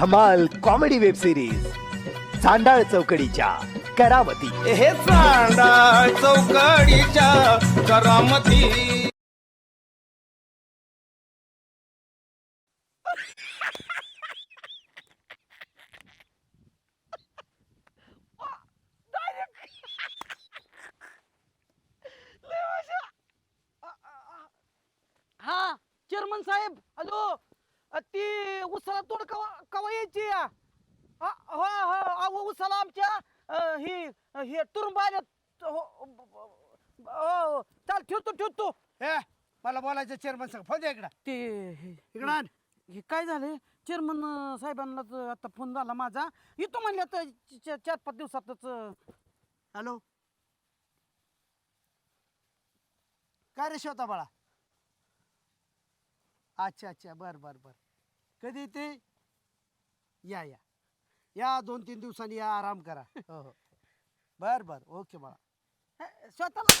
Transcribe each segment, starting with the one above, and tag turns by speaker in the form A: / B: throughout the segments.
A: धमाल comedy web series चांडाळ चौकडीच्या करावती.
B: हे चांडा चौकडीच्या करामती.
C: हा चेअरमन साहेब हॅलो. अ, ती उसाला तोड कवा कवा यायची? या? हा, हो हो अहो, उसाला आमच्या अ, ही हे तुरुंब आल्यात हो हो, हो चाल ठेवतो ठेवतो
D: ए मला बोलायचं चेअरमन सांग फोन द्या इकडं.
C: ते हे-
D: इकडं आण.
C: हे काय झालं? चेअरमन साहेबांना आता फोन झाला माझा. येतो म्हणले आता च- चार पाच दिवसातच अ,
D: हॅलो? काय रे होता बाळा? अच्छा अच्छा. बर बर बर. कधी ते या या. या दोन तीन दिवसांनी या आराम करा. हो हो. बर बर. ओके बाळा.
C: हे, स्वतःला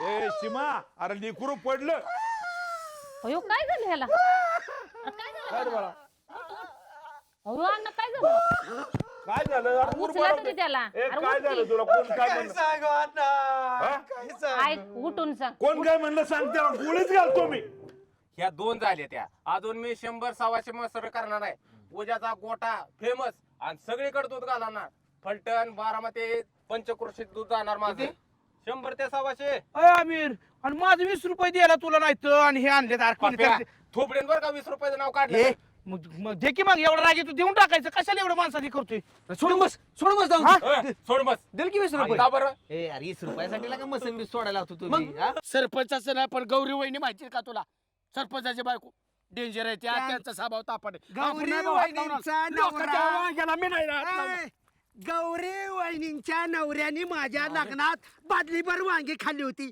E: ए सीमा अरे लेकरू पडलं.
F: अयो काय झालं ह्याला? अरे काय झालं?
E: काय रे बाळा
F: अहो अण्णा काय झालं?
E: काय झालं? अरे मूर
F: उचला
E: पडलं.
F: तरी त्याला.
E: ए
F: अरे
E: काय
F: उठ
E: झालं
F: की.
E: तुला? कोण काय म्हणलं?
B: सांगू आता
E: हा?
B: काय सांगू?
F: ऐक उठून सांग.
E: कोण काय म्हणलं सांग त्याला? गोळीच घालतो मी.
G: ह्या दोन झाल्या त्या. अजून मी शंभर सव्वाशे मसर करणार आहे उद्याचा गोटा फेमस आणि सगळीकडे दूध घालणार. फलटण बारामती पंचक्रोशीत दूध जाणार माझं. शंभर ते सव्वाशे.
C: अय आमिर. आणि माझं वीस रुपये द्यायला तुला नाही तर आणि हे आणले तर
G: थोपडेन बरं का वीस रुपयाचं नाव काढलं
C: ए, मग मग दे की मग एवढा राग तू देऊन टाकायचं. कशाला एवढं माणसाची करतोय? सोडून बस सोडून बस जाऊन.
G: ए, सोड बस.
C: दिल की वीस
G: आणि का बरं?
H: ए अरे वीस रुपयासाठी लागा मसंबी सोडायला होतो तुम्ही हा?
C: सरपंचाचं नाही पण गौरी वहिनी माहिती आहे का तुला? सरपंचाची बायको. डेंजर आहे त्या
D: त्या-
C: त्यांचा स्वभाव तापड आहे.
D: गौरी
C: नाही बाबा हात
D: वहिनींचा
C: लावणार. लोकांच्या
D: नवरा.
C: वांग्याला मी नाही हात लावणार.
D: ए, गौरी वहिनींच्या नवऱ्याने माझ्या लग्नात बादलीभर वांगी खाल्ली होती.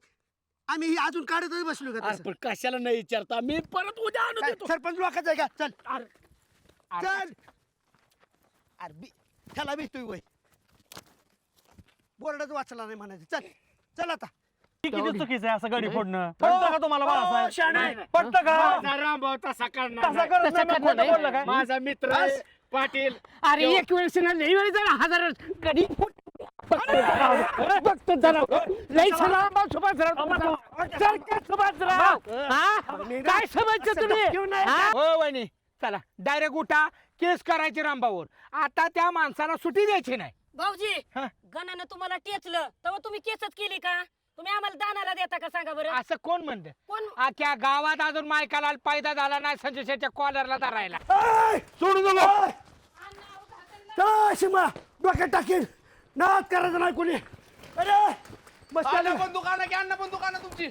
D: आम्ही ही अजून काढतच बसलो का
C: अरे
D: तसं?
C: पण कशाला नाही विचारता? मी परत उद्या आणून
D: काय,
C: देतो.
D: सरपंच लोकांचं आहे का? चल.
C: अरे,
D: चल. अरे बी त्याला भेटतोय वय. बोर्डच वाचला नाही म्हणायचं. चल चल आता.
I: किती चुकीचं आहे असं गाडी फोडणं? पटतं का तुम्हाला
C: हो,
I: बाळासाहेब. पटतं का?
C: माझा रामभाऊ तसा करणार
I: तसा करत नाही, मग खोटं बोललं काय?
C: माझा मित्र आहे, पाटील. अरे एक वेळेस ना लई वेळी जरा हजार कधी बघतो जरा लई सलाम सुभाषराव चल का सुभाषराव हा? काय समजतं तुम्ही? हा? हो वहिनी. चला डायरेक्ट उठा. केस करायचे रामभाऊवर आता त्या माणसाला सुट्टी द्यायची नाही.
F: भाऊजी
C: हा.
F: गणानं तुम्हाला टेचलं. तेव्हा तुम्ही केसच केली का? तुम्ही आम्हाला दानाला देता का सांगा बरं?
C: असं कोण म्हणतं?
F: कोण?
C: अख्ख्या गावात अजून मायकाला पायदा झाला नाही संजयच्या कॉलरला धरायला.
D: सोडू नको. चला शिमा डोक्यात टाकेल नाच करायचं नाही कोणी अरे बस
B: अण्णा पण दुकान की अण्णा पण दुकान तुमची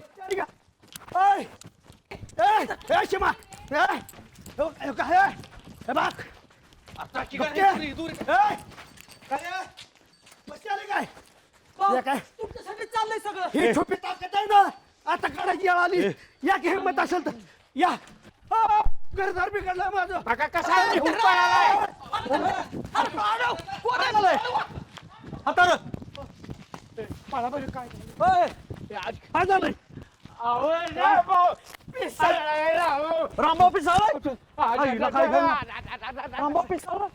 D: ए ए शिमा हो, हे काय हे? हे बघ
B: आता? काय दूर
D: ए, काय हे? आले काय हे काय
C: तुमच्यासाठी चाललंय सगळं
D: ही छोपी ताकद आहे ना आता काढायची वेळ आली या की हिंमत असेल तर या आ, घरदार बिघडलं माझं
C: बघा कसा अहो, रामभाऊ, पिसाळ आहे, रामभाऊ.
I: रामभाऊ पिसाळा
C: आ,
I: आईला
C: जा,
I: काय
C: जा,
I: झालं?
C: जा, जा, जा, जा, जा.
I: रामभाऊ पिसाळा